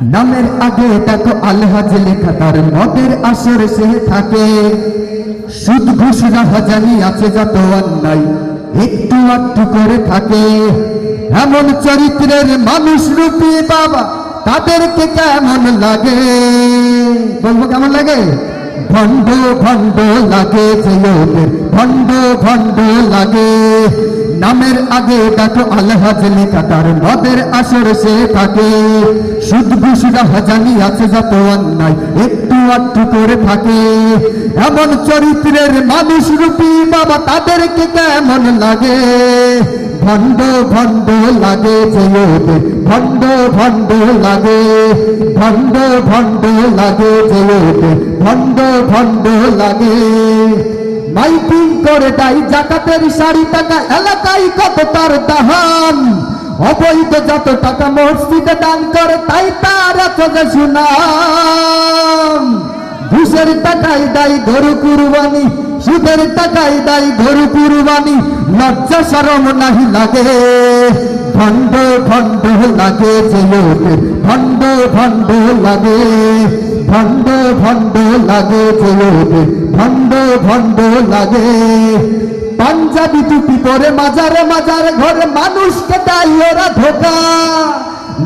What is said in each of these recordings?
নামের আগে দেখো আলহাজ লেখা, তার মদের আসর সে থাকে। সুদ ঘুষ রাহাজানি আছে যত অন্যায়, একটু আটটু করে থাকে। এমন চরিত্রের মানুষ রূপী বাবা, তাদেরকে কেমন লাগে? বলব কেমন লাগে? ভণ্ড ভণ্ড লাগে যে ওদের ভণ্ড ভণ্ড লাগে। নামের আগে দেখো আলহাজ লেখা তার মদের আসর সে থাকে। সুদ ঘুষ রাহাজানি আছে যত অন্যায়, একটু আটটু করে থাকে। এমন চরিত্রের মানুষ রূপী বাবা তাদেরকে কেমন লাগে? ভণ্ড ভণ্ড লাগে যে ওদের ভণ্ড ভণ্ড লাগে, ভণ্ড ভণ্ড লাগে ওদের ভণ্ড ভণ্ড লাগে। মাইকিং করে দেয় জাকাতের শাড়ি টাকা, এলাকায় কত তার দাহান? অবৈধ যত টাকা মসজিদে দান করে, তাই তার চলে শুনাম ঘুষের টাকায় দেয় গরু কুরবানি, সুদের টাকায় দেয় গরু কুরবানি, লজ্জা সরম নাহি লাগে। ভণ্ড ভণ্ড লাগে যে লোকে, ভণ্ড ভণ্ড লাগে, ভণ্ড ভণ্ড লাগে যে লোকে, ভণ্ড ভণ্ড লাগে। পাঞ্জাবি টুপি পরে মাজারে মাজারে ঘরে, মানুষকে দেয় ওরা ধোকা।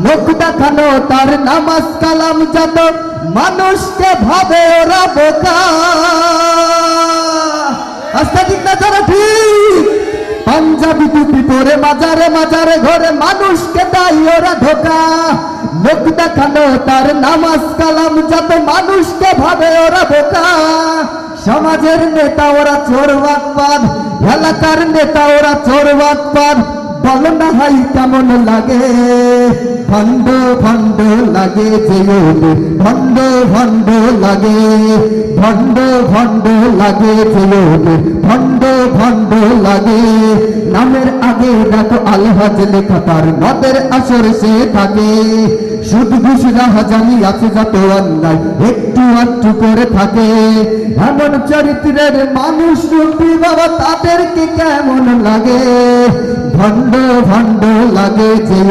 লোক দেখানো তার নামাজ কালাম যত মানুষকে ভাবে ওরা বোকা। আস্তে ঠিক না, তারা ঠিক। পাঞ্জাবি টুপি পরে মাজারে মাজারে, ঘরে মানুষকে দেয় ওরা ধোকা। লোক দেখানো তার নামাজ কালাম, যত মানুষকে ভাবে ওরা বোকা। সমাজের নেতা ওরা চোর বাদ এলাকার নেতা ওরা চোর বাটপার বলো না হাই কেমন লাগে? ভণ্ড ভণ্ড লাগে যে ওদের ভণ্ড ভণ্ড লাগে। ভণ্ড ভণ্ড লাগে যে ওদের ভণ্ড ভণ্ড লাগে। নামের আগে দেখো আলহাজ লেখা, তার নদের আসর সে থাকে। সুদ ঘুষ রাহাজানি আছে যত অন্যায়, একটু আটটু করে থাকে। এমন চরিত্রের মানুষ রূপী বাবা, তাদেরকে কেমন লাগে? ভণ্ড ভণ্ড লাগে যে